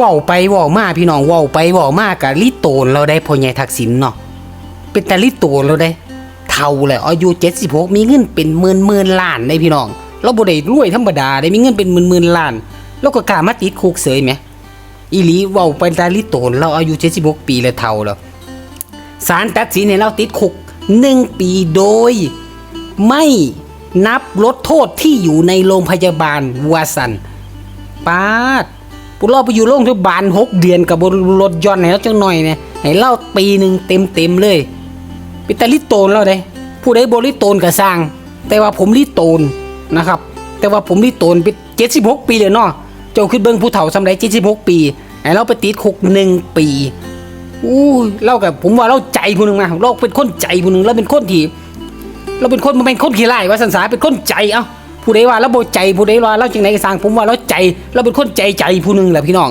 ว้าไปว้ามาพี่น้องว้าไปว้ามากะลิโตนเราได้พ่อใหญ่ทักษิณเนาะเป็นแต่ลิโตนเราได้เท่าแล้วอายุ76มีเงินเป็นหมื่นหมื่นล้านได้พี่น้อง เราบ่ได้รวยธรรมดาได้มีเงินเป็นหมื่นหมื่นล้าน แล้วก็กล้ามาติดคุกเสยไหมอีหลีว้าไปแต่ลิโตนเราอายุ76ปีแล้วเท่าแล้วศาลตัดสินให้เราติดคุกหนึ่งปีโดย ไม่นับลดโทษที่อยู่ในโรงพยาบาลวาสันปาด ปุเราไปอยู่โรงพยาบาลหกเดือนกับบนรถยนต์ให้เราจังหน่อยเนี่ยให้เล่าปีหนึ่งเต็มเต็มเลยป็นแต่ลิโตนเราได้ผู้ใดบริโตนก็สร้าง แต่ว่าผมลิโตนนะครับ แต่ว่าผมลิโตนเป็นเจ็ดสิบหกปีเลยเนาะเจ้าขึ้นเบิ้งผู้เฒ่าสำไรเจ็ดสิบหกปีให้เราไปติดคุกหนึ่งปีอู้ยเล่ากับผมว่าเราใจผู้หนึ่งนะเราเป็นคนใจผู้หนึ่งเราเป็นคนที่ เราเป็นคนมันเป็นคนขี้ไล่ว่าสันสาเป็นคนใจเอ้า ผู้ใดว่าเราโบใจผู้ใดว่าเราจังไหนก็สร้างผมว่าเราใจ เราเป็นคนใจใจผู้หนึ่งแหละพี่น้อง